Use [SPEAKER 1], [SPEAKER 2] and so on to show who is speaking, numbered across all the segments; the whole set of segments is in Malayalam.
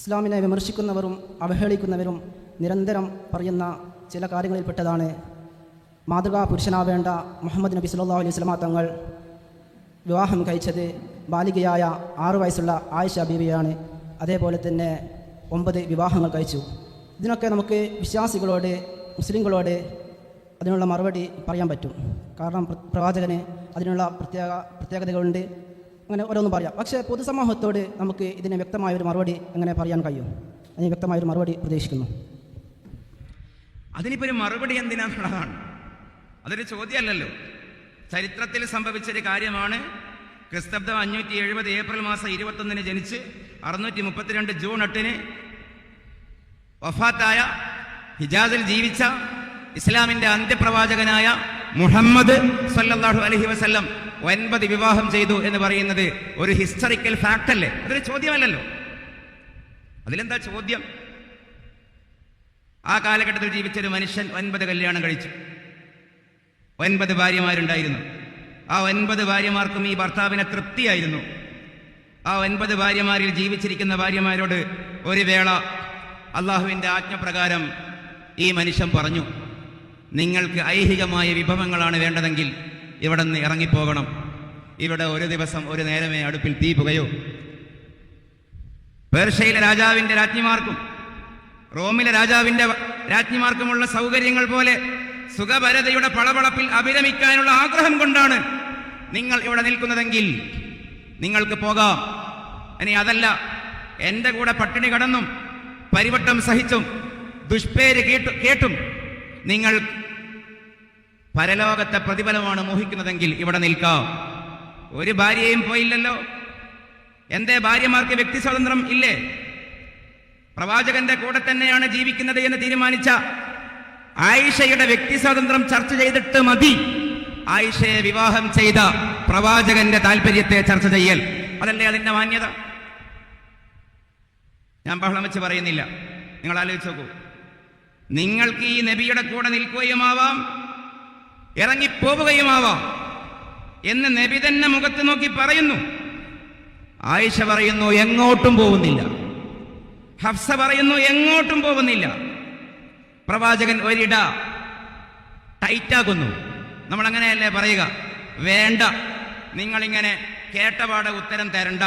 [SPEAKER 1] ഇസ്ലാമിനെ വിമർശിക്കുന്നവരും അവഹേളിക്കുന്നവരും നിരന്തരം പറയുന്ന ചില കാര്യങ്ങളിൽപ്പെട്ടതാണ് മാതൃകാ പുരുഷനാവേണ്ട മുഹമ്മദ് നബി സല്ലല്ലാഹു അലൈഹി സ്വലാ തങ്ങൾ വിവാഹം കഴിച്ചത് ബാലികയായ ആറു വയസ്സുള്ള ആയിഷ ബീവിയാണ്. അതേപോലെ തന്നെ ഒമ്പത് വിവാഹങ്ങൾ കഴിച്ചു. ഇതിനൊക്കെ നമുക്ക് വിശ്വാസികളോട് മുസ്ലിങ്ങളോട് അതിനുള്ള മറുപടി പറയാൻ പറ്റും. കാരണം പ്ര- പ്രവാചകന് അതിനുള്ള പ്രത്യേക പ്രത്യേകതകളുണ്ട്. അങ്ങനെ ഓരോന്നും പറയാം. പക്ഷേ പൊതുസമൂഹത്തോട് നമുക്ക് ഇതിന് വ്യക്തമായ ഒരു മറുപടി എങ്ങനെ പറയാൻ കഴിയും? അതിന് വ്യക്തമായ ഒരു മറുപടി പ്രതീക്ഷിക്കുന്നു.
[SPEAKER 2] അതിനിപ്പോ ഒരു മറുപടി എന്തിനാന്നുള്ളതാണ്. അതൊരു ചോദ്യമല്ലല്ലോ. ചരിത്രത്തിൽ സംഭവിച്ചൊരു കാര്യമാണ്. ക്രിസ്തബ്ദം അഞ്ഞൂറ്റി എഴുപത് ഏപ്രിൽ മാസം ഇരുപത്തൊന്നിന് ജനിച്ച് അറുന്നൂറ്റി മുപ്പത്തിരണ്ട് ജൂൺ എട്ടിന് വഫാത്തായ ഹിജാസിൽ ജീവിച്ച ഇസ്ലാമിന്റെ അന്ത്യപ്രവാചകനായ മുഹമ്മദ് സല്ലാഹു അലഹി വസ്ല്ലം ഒൻപത് വിവാഹം ചെയ്തു എന്ന് പറയുന്നത് ഒരു ഹിസ്റ്ററിക്കൽ ഫാക്ട് അല്ലേ? അതൊരു ചോദ്യമല്ലല്ലോ. അതിലെന്താ ചോദ്യം? ആ കാലഘട്ടത്തിൽ ജീവിച്ചൊരു മനുഷ്യൻ ഒൻപത് കല്യാണം കഴിച്ചു. ഒൻപത് ഭാര്യമാരുണ്ടായിരുന്നു. ആ ഒൻപത് ഭാര്യമാർക്കും ഈ ഭർത്താവിനെ തൃപ്തിയായിരുന്നു. ആ ഒൻപത് ഭാര്യമാരിൽ ജീവിച്ചിരിക്കുന്ന ഭാര്യമാരോട് ഒരു വേള അള്ളാഹുവിന്റെ ആജ്ഞപ്രകാരം ഈ മനുഷ്യൻ പറഞ്ഞു. നിങ്ങൾക്ക് ഐഹികമായ വിഭവങ്ങളാണ് വേണ്ടതെങ്കിൽ ഇവിടെ നിന്ന് ഇറങ്ങിപ്പോകണം. ഇവിടെ ഒരു ദിവസം ഒരു നേരമേ അടുപ്പിൽ തീ പുകയോ. പേർഷ്യയിലെ രാജാവിന്റെ രാജ്ഞിമാർക്കും റോമിലെ രാജാവിന്റെ രാജ്ഞിമാർക്കുമുള്ള സൗകര്യങ്ങൾ പോലെ സുഖഭരതയുടെ പളപളപ്പിൽ അഭിരമിക്കാനുള്ള ആഗ്രഹം കൊണ്ടാണ് നിങ്ങൾ ഇവിടെ നിൽക്കുന്നതെങ്കിൽ നിങ്ങൾക്ക് പോകാം. ഇനി അതല്ല എന്റെ കൂടെ പട്ടിണി കടന്നും പരിവട്ടം സഹിച്ചും ദുഷ്പേര് കേട്ടു കേട്ടും നിങ്ങൾ പരലോകത്തെ പ്രതിഫലമാണ് മോഹിക്കുന്നതെങ്കിൽ ഇവിടെ നിൽക്കാം. ഒരു ഭാര്യയും പോയില്ലല്ലോ. എന്തേ ഭാര്യമാർക്ക് വ്യക്തി സ്വാതന്ത്ര്യം ഇല്ലേ? പ്രവാചകന്റെ കൂടെ തന്നെയാണ് ജീവിക്കുന്നത് എന്ന് തീരുമാനിച്ച ആയിഷയുടെ വ്യക്തി സ്വാതന്ത്ര്യം ചർച്ച ചെയ്തിട്ട് മതി. ആയിഷയെ വിവാഹം ചെയ്ത പ്രവാചകന്റെ താല്പര്യത്തെ ചർച്ച ചെയ്യൽ. അതല്ലേ അതിന്റെ മാന്യത? ഞാൻ ബഹളം വെച്ച് പറയുന്നില്ല. നിങ്ങൾ ആലോചിച്ച് നോക്കൂ. നിങ്ങൾക്ക് ഈ നബിയുടെ കൂടെ നിൽക്കുകയുമാവാം ഇറങ്ങിപ്പോവുകയുമാവാം എന്ന് നബി തന്നെ മുഖത്ത് നോക്കി പറയുന്നു. ആയിഷ പറയുന്നു എങ്ങോട്ടും പോകുന്നില്ല. ഹഫ്സ പറയുന്നു എങ്ങോട്ടും പോകുന്നില്ല. പ്രവാചകൻ ഒരിട ടൈറ്റാക്കുന്നു. നമ്മൾ അങ്ങനെയല്ലേ പറയുക? വേണ്ട നിങ്ങളിങ്ങനെ കേട്ടപാടെ ഉത്തരം തരണ്ട.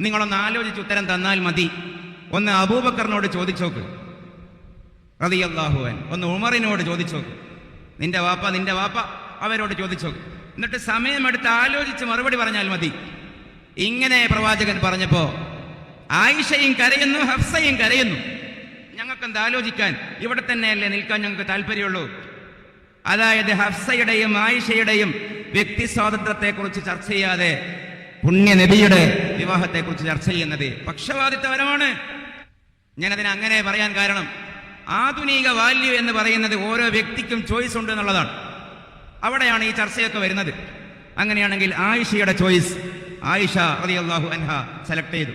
[SPEAKER 2] നിങ്ങളൊന്ന് ആലോചിച്ച് ഉത്തരം തന്നാൽ മതി. ഒന്ന് അബൂബക്കറിനോട് ചോദിച്ചോക്ക്. റതിയല്ലാഹുവൻ ഒന്ന് ഉമറിനോട് ചോദിച്ചു നോക്കും. നിന്റെ വാപ്പ നിന്റെ വാപ്പ അവരോട് ചോദിച്ചു നോക്കും. എന്നിട്ട് സമയമെടുത്ത് ആലോചിച്ച് മറുപടി പറഞ്ഞാൽ മതി. ഇങ്ങനെ പ്രവാചകൻ പറഞ്ഞപ്പോ ആയിഷയും കരയുന്നു ഹഫ്സയും കരയുന്നു. ഞങ്ങൾക്കെന്ത് ആലോചിക്കാൻ? ഇവിടെ തന്നെയല്ലേ നിൽക്കാൻ ഞങ്ങൾക്ക് താല്പര്യമുള്ളൂ. അതായത് ഹഫ്സയുടെയും ആയിഷയുടെയും വ്യക്തി സ്വാതന്ത്ര്യത്തെക്കുറിച്ച് ചർച്ച ചെയ്യാതെ പുണ്യ നബിയുടെ വിവാഹത്തെക്കുറിച്ച് ചർച്ച ചെയ്യുന്നത് പക്ഷപാതിത്വപരമാണ് ഞാനതിനെ അങ്ങനെ പറയാൻ കാരണം ആധുനിക വാല്യൂ എന്ന് പറയുന്നത് ഓരോ വ്യക്തിക്കും ചോയ്സ് ഉണ്ട് എന്നുള്ളതാണ്. അവിടെയാണ് ഈ ചർച്ചയൊക്കെ വരുന്നത്. അങ്ങനെയാണെങ്കിൽ ആയിഷയുടെ ചോയ്സ് ആയിഷ അലി അള്ളാഹു അൻഹ സെലക്ട് ചെയ്തു.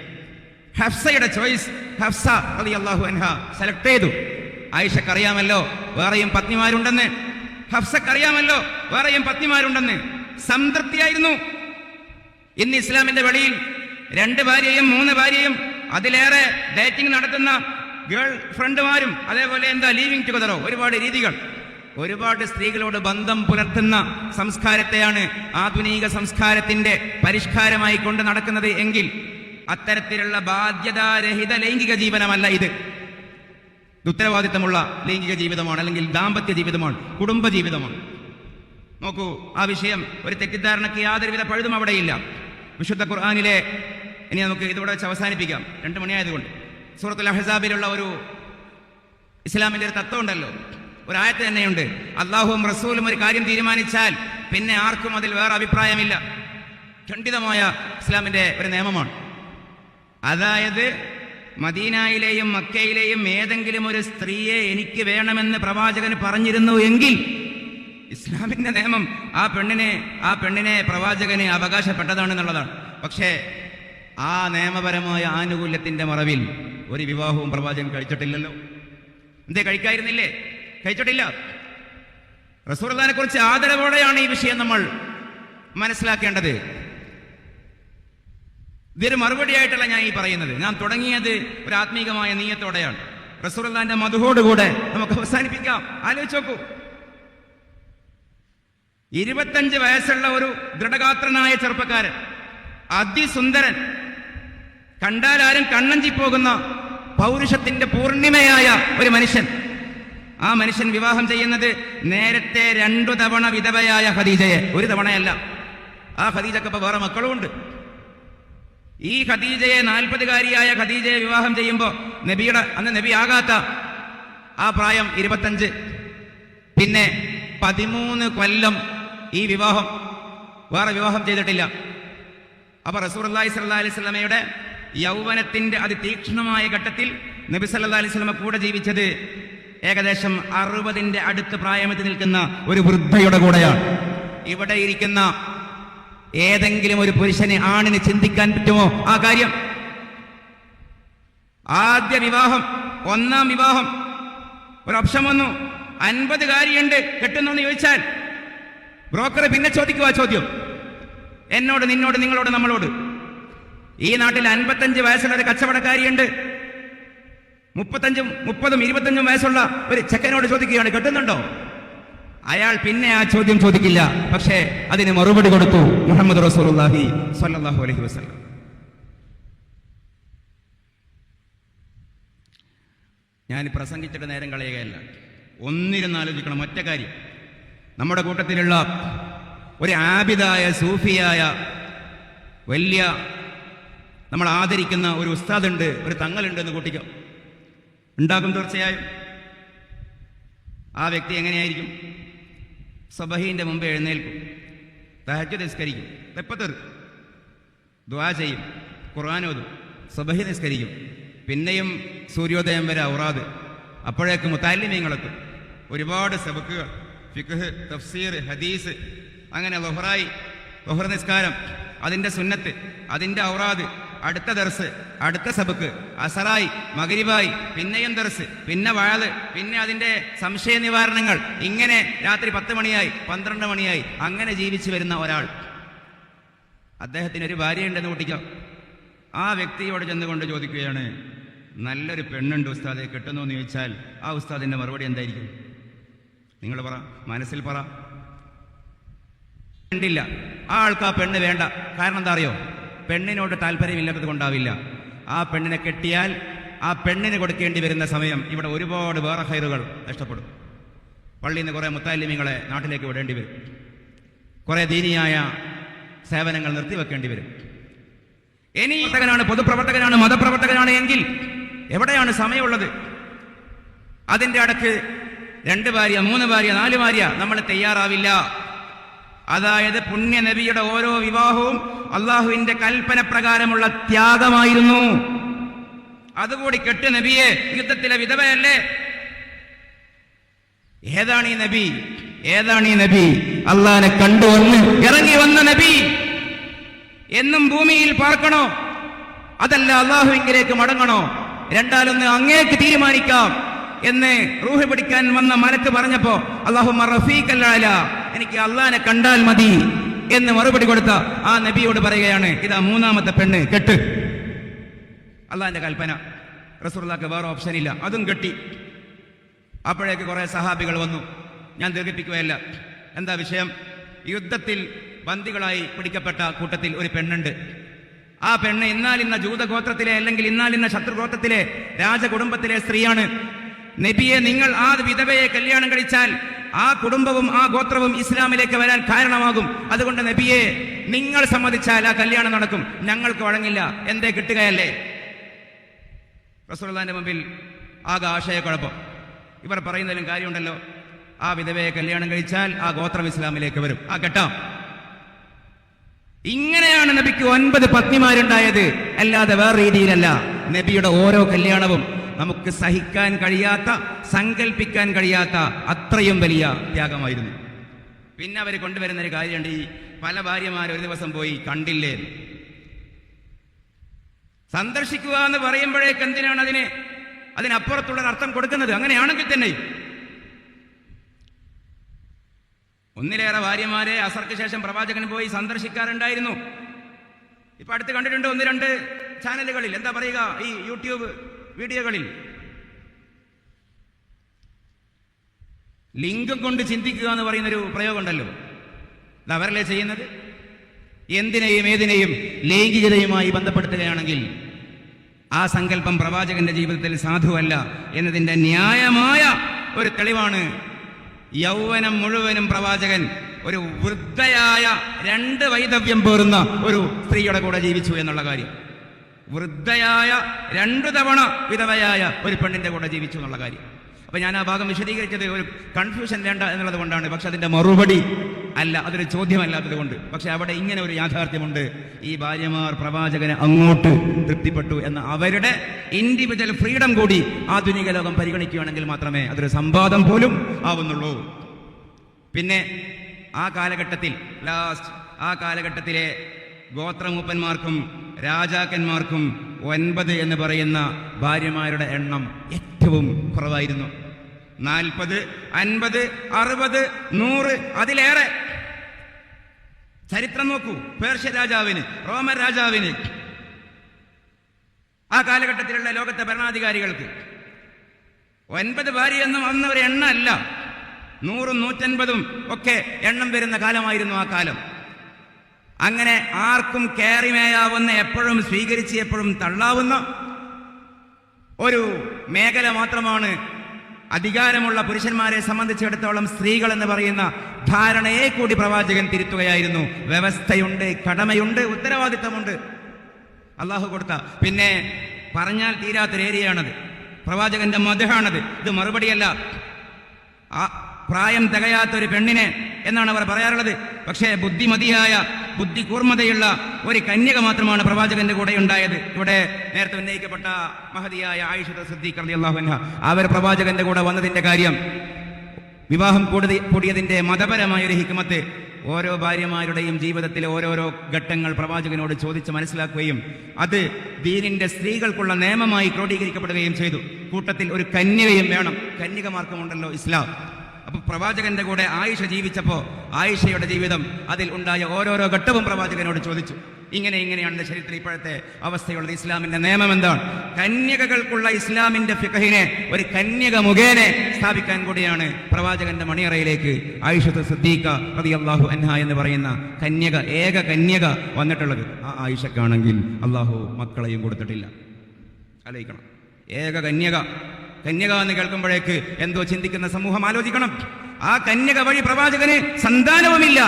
[SPEAKER 2] ഹഫ്സയുടെ ചോയ്സ് ഹഫ്സ അലി അള്ളാഹു അൻഹ സെലക്ട് ചെയ്തു. ആയിഷക്കറിയാമല്ലോ വേറെയും പത്നിമാരുണ്ടെന്ന്. ഹഫ്സക്കറിയാമല്ലോ വേറെയും പത്നിമാരുണ്ടെന്ന്. സംതൃപ്തിയായിരുന്നു. ഇന്ന് ഇസ്ലാമിന്റെ വെളിയിൽ രണ്ട് ഭാര്യയും മൂന്ന് ഭാര്യയും അതിലേറെ ഡേറ്റിംഗ് നടത്തുന്ന ഗേൾ ഫ്രണ്ടുമാരും അതേപോലെ എന്താ ലീവിങ് ടുഗതറോ ഒരുപാട് രീതികൾ. ഒരുപാട് സ്ത്രീകളോട് ബന്ധം പുലർത്തുന്ന സംസ്കാരത്തെയാണ് ആധുനിക സംസ്കാരത്തിന്റെ പരിഷ്കാരമായി കൊണ്ട് നടക്കുന്നത് എങ്കിൽ അത്തരത്തിലുള്ള ബാധ്യതാരഹിത ലൈംഗിക ജീവനമല്ല ഇത്. ഉത്തരവാദിത്തമുള്ള ലൈംഗിക ജീവിതമാണ് അല്ലെങ്കിൽ ദാമ്പത്യ ജീവിതമാണ് കുടുംബ ജീവിതമാണ്. നോക്കൂ ആ വിഷയം ഒരു തെറ്റിദ്ധാരണയ്ക്ക് യാതൊരുവിധ പഴുതും അവിടെയില്ല. വിശുദ്ധ ഖുർആാനിലെ ഇനി നമുക്ക് ഇതിവിടെ വെച്ച് അവസാനിപ്പിക്കാം. രണ്ട് മണിയായതുകൊണ്ട്. സൂറത്തുൽ അഹസാബിലുള്ള ഒരു ഇസ്ലാമിന്റെ ഒരു തത്വം ഉണ്ടല്ലോ. ഒരു ആയത്ത് തന്നെയുണ്ട്. അള്ളാഹുവും റസൂലും ഒരു കാര്യം തീരുമാനിച്ചാൽ പിന്നെ ആർക്കും അതിൽ വേറെ അഭിപ്രായമില്ല. ഖണ്ഡിതമായ ഇസ്ലാമിന്റെ ഒരു നിയമമാണ്. അതായത് മദീനയിലെയും മക്കയിലെയും ഏതെങ്കിലും ഒരു സ്ത്രീയെ എനിക്ക് വേണമെന്ന് പ്രവാചകൻ പറഞ്ഞിരുന്നു എങ്കിൽ ഇസ്ലാമിന്റെ നിയമം ആ പെണ്ണിനെ ആ പെണ്ണിനെ പ്രവാചകന് അവകാശപ്പെട്ടതാണെന്നുള്ളതാണ് പക്ഷേ ആ നിയമപരമായ ആനുകൂല്യത്തിന്റെ മറവിൽ ഒരു വിവാഹവും പ്രവാചകൻ കഴിച്ചിട്ടില്ലല്ലോ. എന്തേ കഴിക്കായിരുന്നില്ലേ? കഴിച്ചിട്ടില്ല. റസൂർദാനെ കുറിച്ച് ആദരവോടെയാണ് ഈ വിഷയം നമ്മൾ മനസ്സിലാക്കേണ്ടത്. ഇതൊരു മറുപടിയായിട്ടല്ല ഞാൻ ഈ പറയുന്നത്. ഞാൻ തുടങ്ങിയത് ഒരു ആത്മീകമായ നീയത്തോടെയാണ്. റസൂർദാന്റെ മധുവോടുകൂടെ നമുക്ക് അവസാനിപ്പിക്കാം. ആലോചിച്ച് നോക്കൂ. ഇരുപത്തഞ്ച് വയസ്സുള്ള ഒരു ദൃഢഗാത്രനായ ചെറുപ്പക്കാരൻ അതിസുന്ദരൻ കണ്ടാൽ ആരും കണ്ണഞ്ചി പോകുന്ന പൗരുഷത്തിന്റെ പൂർണിമയായ ഒരു മനുഷ്യൻ. ആ മനുഷ്യൻ വിവാഹം ചെയ്യുന്നത് നേരത്തെ രണ്ടു തവണ വിധവയായ ഖദീജയെ. ഒരു തവണയല്ല. ആ ഖദീജക്ക് ഇപ്പൊ വേറെ മക്കളും ഉണ്ട് ഈ ഖദീജയെ നാൽപ്പതുകാരിയായ ഖദീജയെ വിവാഹം ചെയ്യുമ്പോൾ നബിയുടെ അന്ന് നബി ആകാത്ത ആ പ്രായം ഇരുപത്തഞ്ച്. പിന്നെ പതിമൂന്ന് കൊല്ലം ഈ വിവാഹം വേറെ വിവാഹം ചെയ്തിട്ടില്ല. അപ്പൊ റസൂർ അള്ളാഹി സല്ലാ അലൈഹി സ്വലമയുടെ യൗവനത്തിന്റെ അതിതീക്ഷണമായ ഘട്ടത്തിൽ നബി സല്ലാ അലൈഹി സ്വലമ കൂടെ ജീവിച്ചത് ഏകദേശം അറുപതിന്റെ അടുത്ത് പ്രായമെത്തി നിൽക്കുന്ന ഒരു വൃദ്ധയുടെ കൂടെയാണ്. ഇവിടെ ഇരിക്കുന്ന ഏതെങ്കിലും ഒരു പുരുഷന് ആണിന് ചിന്തിക്കാൻ പറ്റുമോ? ആ കാര്യം. ആദ്യ വിവാഹം ഒന്നാം വിവാഹം. ഒരു ഓപ്ഷൻ വന്നു. അൻപത് കാര്യമുണ്ട് കെട്ടുന്നു എന്ന് ചോദിച്ചാൽ ബ്രോക്കർ പിന്നെ ചോദിക്കുക ചോദ്യം. എന്നോട് നിന്നോട് നിങ്ങളോട് നമ്മളോട്. ഈ നാട്ടിൽ അൻപത്തഞ്ച് വയസ്സുള്ള ഒരു കച്ചവടക്കാരിയുണ്ട്. മുപ്പത്തഞ്ചും മുപ്പതും ഇരുപത്തഞ്ചും വയസ്സുള്ള ഒരു ചെക്കനോട് ചോദിക്കുകയാണ് കെട്ടുന്നുണ്ടോ? അയാൾ പിന്നെ ആ ചോദ്യം ചോദിക്കില്ല. പക്ഷേ അതിന് മറുപടി കൊടുത്തു മുഹമ്മദ് റസൂലുള്ളാഹി സ്വല്ലല്ലാഹു അലൈഹി വസല്ലം. ഞാൻ പ്രസംഗിച്ചിട്ട് നേരം കളയുകയല്ല. ഒന്നിരുന്ന് ആലോചിക്കണം ഒറ്റ കാര്യം. നമ്മുടെ കൂട്ടത്തിലുള്ള ഒരു ആബിദായ സൂഫിയായ വലിയ നമ്മൾ ആദരിക്കുന്ന ഒരു ഉസ്താദുണ്ട് ഒരു തങ്ങളുണ്ട് എന്ന് കൂട്ടിക്കോ. ഉണ്ടാകും തീർച്ചയായും. ആ വ്യക്തി എങ്ങനെയായിരിക്കും? സബഹീന്റെ മുമ്പ് എഴുന്നേൽക്കും. തഹജ് നിസ്കരിക്കും. തെപ്പത്തർ ദ്വാ ചെയ്യും. ഖുർആാനോതും സബഹി നിസ്കരിക്കും. പിന്നെയും സൂര്യോദയം വരെ ഔറാദ്. അപ്പോഴേക്കും മുത്താലിമ്യങ്ങളെത്തും ഒരുപാട് സബക്കുകൾ. ഫിഖ് തഫ്സീർ ഹദീസ്. അങ്ങനെ ലൊഹറായി ലൊഹർ നിസ്കാരം. അതിന്റെ സുന്നത്ത് അതിന്റെ ഔറാദ്. അടുത്ത ദർസ് അടുത്ത സബക്ക്. അസറായി മകരിബായി പിന്നെയും ദർസ് പിന്നെ വാഴ് പിന്നെ അതിന്റെ സംശയ നിവാരണങ്ങൾ ഇങ്ങനെ രാത്രി പത്ത് മണിയായി പന്ത്രണ്ട് മണിയായി അങ്ങനെ ജീവിച്ചു വരുന്ന ഒരാൾ. അദ്ദേഹത്തിന് ഒരു ഭാര്യയുണ്ടെന്ന് കൂട്ടിക്കാം. ആ വ്യക്തിയോട് ചെന്നുകൊണ്ട് ചോദിക്കുകയാണ് നല്ലൊരു പെണ്ണുണ്ട് ഉസ്താദെ കിട്ടുന്നു എന്ന് ചോദിച്ചാൽ ആ ഉസ്താദിന്റെ മറുപടി എന്തായിരിക്കും? നിങ്ങൾ പറ മനസ്സിൽ പറ. കണ്ടില്ല. ആ ആൾക്ക് ആ പെണ്ണ് വേണ്ട. കാരണം എന്താ അറിയോ? പെണ്ണിനോട് താല്പര്യമില്ലാത്തത് കൊണ്ടാവില്ല. ആ പെണ്ണിനെ കെട്ടിയാൽ ആ പെണ്ണിന് കൊടുക്കേണ്ടി വരുന്ന സമയം ഇവിടെ ഒരുപാട് വേറെ ഹൈറുകൾ നഷ്ടപ്പെടും. പള്ളിയിൽ നിന്ന് കുറേ മുത്താലിമികളെ നാട്ടിലേക്ക് വിടേണ്ടി വരും. കുറേ ദീനിയായ സേവനങ്ങൾ നിർത്തിവെക്കേണ്ടി വരും. ഇനി പ്രവർത്തകനാണ് പൊതുപ്രവർത്തകനാണ് മതപ്രവർത്തകനാണ് എങ്കിൽ എവിടെയാണ് സമയമുള്ളത്? അതിന്റെ അടക്ക് രണ്ട് ഭാര്യ മൂന്ന് ഭാര്യ നാല് ഭാര്യ നമ്മൾ തയ്യാറാവില്ല. അതായത് പുണ്യ നബിയുടെ ഓരോ വിവാഹവും അള്ളാഹുവിന്റെ കൽപ്പന പ്രകാരമുള്ള ത്യാഗമായിരുന്നു. അതുകൂടി കെട്ട് നബിയെ യുദ്ധത്തിലെ വിധവയല്ലേ? ഏതാണ് ഈ നബി? ഏതാണ് ഈ നബി? അള്ളാനെ കണ്ടുവന്ന് ഇറങ്ങി വന്ന നബി. എന്നും ഭൂമിയിൽ പാർക്കണോ? അതല്ല അള്ളാഹുവിങ്കിലേക്ക് മടങ്ങണോ? രണ്ടാലൊന്ന് അങ്ങേക്ക് തീരുമാനിക്കാം എന്ന് റൂഹ് പിടിക്കാൻ വന്ന മലക്ക് പറഞ്ഞപ്പോ അള്ളാഹു റഫീഖല്ലാല എനിക്ക് അള്ളാനെ കണ്ടാൽ മതി എന്ന് മറുപടി കൊടുത്ത ആ നബിയോട് പറയുകയാണ് ഇതാ മൂന്നാമത്തെ പെണ്ണ് കെട്ട്. അള്ളാന്റെ കൽപ്പന. റസൂർലാക്ക് വേറെ ഓപ്ഷൻ ഇല്ല. അതും കെട്ടി. അപ്പോഴേക്ക് കുറെ സഹാബികൾ വന്നു. ഞാൻ ദീർഘിപ്പിക്കുകയല്ല. എന്താ വിഷയം? യുദ്ധത്തിൽ ബന്ദികളായി പിടിക്കപ്പെട്ട കൂട്ടത്തിൽ ഒരു പെണ്ണുണ്ട്. ആ പെണ്ണ് ഇന്നാലിന്ന ജൂതഗോത്രത്തിലെ അല്ലെങ്കിൽ ഇന്നാലിന്ന ശത്രുഗോത്രത്തിലെ രാജകുടുംബത്തിലെ സ്ത്രീയാണ്. നബിയെ നിങ്ങൾ ആ വിധവയെ കല്യാണം കഴിച്ചാൽ ആ കുടുംബവും ആ ഗോത്രവും ഇസ്ലാമിലേക്ക് വരാൻ കാരണമാകും. അതുകൊണ്ട് നബിയെ നിങ്ങൾ സമ്മതിച്ചാൽ ആ കല്യാണം നടക്കും. ഞങ്ങൾക്ക് വഴങ്ങില്ല. എന്തേ കിട്ടുകയല്ലേ? റസൂലുള്ളാന്റെ മുമ്പിൽ ആകെ ആശയക്കുഴപ്പം. ഇവർ പറയുന്നതിലും കാര്യമുണ്ടല്ലോ. ആ വിധവയെ കല്യാണം കഴിച്ചാൽ ആ ഗോത്രം ഇസ്ലാമിലേക്ക് വരും. ആ കെട്ടാം ഇങ്ങനെയാണ് നബിക്ക് ഒൻപത് പത്നിമാരുണ്ടായത്. അല്ലാതെ വേറെ രീതിയിലല്ല. നബിയുടെ ഓരോ കല്യാണവും നമുക്ക് സഹിക്കാൻ കഴിയാത്ത സങ്കല്പിക്കാൻ കഴിയാത്ത അത്രയും വലിയ ത്യാഗമായിരുന്നു. പിന്നെ അവർ കൊണ്ടുവരുന്ന ഒരു കാര്യമുണ്ട്. ഈ പല ഭാര്യമാർ ഒരു ദിവസം പോയി കണ്ടില്ലേ? സന്ദർശിക്കുക എന്ന് പറയുമ്പോഴേക്ക് എന്തിനാണ് അതിനെ അതിനപ്പുറത്തുള്ള അർത്ഥം കൊടുക്കുന്നത്? അങ്ങനെയാണെങ്കിൽ തന്നെ. ഒന്നിലേറെ ഭാര്യമാരെ അസർക്ക് ശേഷം പ്രവാചകൻ പോയി സന്ദർശിക്കാറുണ്ടായിരുന്നു. ഇപ്പൊ അടുത്ത് കണ്ടിട്ടുണ്ട് ഒന്ന് രണ്ട് ചാനലുകളിൽ. എന്താ പറയുക? ഈ യൂട്യൂബ് വീഡിയോകളിൽ. ലിംഗം കൊണ്ട് ചിന്തിക്കുക എന്ന് പറയുന്നൊരു പ്രയോഗമുണ്ടല്ലോ. അവരല്ലേ ചെയ്യുന്നത്? എന്തിനേയും ഏതിനേയും ലൈംഗികതയുമായി ബന്ധപ്പെടുത്തുകയാണെങ്കിൽ ആ സങ്കല്പം പ്രവാചകന്റെ ജീവിതത്തിൽ സാധുവല്ല എന്നതിന്റെ ന്യായമായ ഒരു തെളിവാണ് യൗവനം മുഴുവനും പ്രവാചകൻ ഒരു വൃദ്ധയായ രണ്ട് വൈദവ്യം പേറുന്ന ഒരു സ്ത്രീയുടെ കൂടെ ജീവിച്ചു എന്നുള്ള കാര്യം. വൃദ്ധയായ രണ്ടു തവണ വിധവയായ ഒരു പെണ്ണിന്റെ കൂടെ ജീവിച്ചു എന്നുള്ള കാര്യം. അപ്പൊ ഞാൻ ആ ഭാഗം വിശദീകരിച്ചത് ഒരു കൺഫ്യൂഷൻ വേണ്ട എന്നുള്ളത് കൊണ്ടാണ്. പക്ഷെ അതിന്റെ മറുപടി അല്ല അതൊരു ചോദ്യമല്ലാത്തത് കൊണ്ട്. പക്ഷെ അവിടെ ഇങ്ങനെ ഒരു യാഥാർത്ഥ്യമുണ്ട്. ഈ ഭാര്യമാർ പ്രവാചകനെ അങ്ങോട്ട് തൃപ്തിപ്പെട്ടു എന്ന അവരുടെ ഇൻഡിവിജ്വൽ ഫ്രീഡം കൂടി ആധുനിക ലോകം പരിഗണിക്കുകയാണെങ്കിൽ മാത്രമേ അതൊരു സംവാദം പോലും ആവുന്നുള്ളൂ. പിന്നെ ആ കാലഘട്ടത്തിൽ ലാസ്റ്റ് ആ കാലഘട്ടത്തിലെ ഗോത്രമൂപ്പന്മാർക്കും രാജാക്കന്മാർക്കും ഒൻപത് എന്ന് പറയുന്ന ഭാര്യമാരുടെ എണ്ണം ഏറ്റവും കുറവായിരുന്നു. നാൽപ്പത് അൻപത് അറുപത് നൂറ് അതിലേറെ. ചരിത്രം നോക്കൂ. പേർഷ്യ രാജാവിന് റോമൻ രാജാവിന്. ആ കാലഘട്ടത്തിലുള്ള ലോകത്തെ ഭരണാധികാരികൾക്ക് ഒൻപത് ഭാര്യയൊന്നും അന്ന് ഒരു എണ്ണ അല്ല നൂറും നൂറ്റൻപതും ഒക്കെ എണ്ണം വരുന്ന കാലമായിരുന്നു ആ കാലം. അങ്ങനെ ആർക്കും കയറിമേയാവുന്ന എപ്പോഴും സ്വീകരിച്ച് എപ്പോഴും തള്ളാവുന്ന ഒരു മേഖല മാത്രമാണ് അധികാരമുള്ള പുരുഷന്മാരെ സംബന്ധിച്ചിടത്തോളം സ്ത്രീകൾ എന്ന് പറയുന്ന ധാരണയെ കൂടി പ്രവാചകൻ തിരുത്തുകയായിരുന്നു. വ്യവസ്ഥയുണ്ട് കടമയുണ്ട് ഉത്തരവാദിത്തമുണ്ട്. അള്ളാഹു കൊടുത്ത. പിന്നെ പറഞ്ഞാൽ തീരാത്തൊരു ഏരിയയാണത്. പ്രവാചകന്റെ മധുരാണത് ഇത് മറുപടിയല്ല. പ്രായം തികയാത്ത ഒരു പെണ്ണിനെ എന്നാണ് അവർ പറയാറുള്ളത്. പക്ഷേ ബുദ്ധിമതിയായ ബുദ്ധി കൂർമ്മതയുള്ള ഒരു കന്യക മാത്രമാണ് പ്രവാചകന്റെ കൂടെ ഉണ്ടായത് ഇവിടെ നേരത്തെ ഉന്നയിക്കപ്പെട്ട മഹതിയായ ആയിഷ സിദ്ദീഖ് അൻഹ അവർ പ്രവാചകന്റെ കൂടെ വന്നതിന്റെ കാര്യം വിവാഹം കൂടുതൽ കൂടിയതിന്റെ മതപരമായ ഒരു ഹിക്മത്ത് ഓരോ ഭാര്യമാരുടെയും ജീവിതത്തിലെ ഓരോരോ ഘട്ടങ്ങൾ പ്രവാചകനോട് ചോദിച്ച് മനസ്സിലാക്കുകയും അത് ദീനിന്റെ സ്ത്രീകൾക്കുള്ള നിയമമായി ക്രോഡീകരിക്കപ്പെടുകയും ചെയ്തു. കൂട്ടത്തിൽ ഒരു കന്യകയും വേണം. കന്യകമാർക്കുമുണ്ടല്ലോ ഇസ്ലാം. അപ്പൊ പ്രവാചകന്റെ കൂടെ ആയിഷ ജീവിച്ചപ്പോ ആയിഷയുടെ ജീവിതം അതിൽ ഉണ്ടായ ഓരോരോ ഘട്ടവും പ്രവാചകനോട് ചോദിച്ചു. ഇങ്ങനെ ഇങ്ങനെയാണ് ശരീരത്തിൽ ഇപ്പോഴത്തെ അവസ്ഥയുള്ളത്. ഇസ്ലാമിന്റെ നിയമം എന്താണ്? കന്യകകൾക്കുള്ള ഇസ്ലാമിന്റെ ഫിഖഹിനെ ഒരു കന്യക മുഖേനെ സ്ഥാപിക്കാൻ കൂടിയാണ് പ്രവാചകന്റെ മണിയറയിലേക്ക് ആയിഷത്ത് സിദ്ദീഖ റളിയല്ലാഹു അൻഹ എന്ന് പറയുന്ന കന്യക ഏക കന്യക വന്നിട്ടുള്ളത്. ആ ആയിഷക്കാണെങ്കിൽ അള്ളാഹു മക്കളെയും കൊടുത്തിട്ടില്ല. ആലോചിക്കണം ഏക കന്യക. കന്യക എന്ന് കേൾക്കുമ്പോഴേക്ക് എന്തോ ചിന്തിക്കുന്ന സമൂഹം ആലോചിക്കണം. ആ കന്യക വഴി പ്രവാചകന് സന്താനവുമില്ല.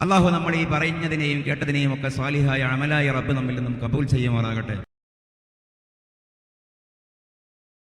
[SPEAKER 2] അള്ളാഹു നമ്മൾ ഈ പറഞ്ഞതിനെയും കേട്ടതിനെയും ഒക്കെ സ്വാലിഹായ അമലായ റബ്ബ് നമ്മിൽ നിന്നും കബൂൽ ചെയ്യുമാറാകട്ടെ.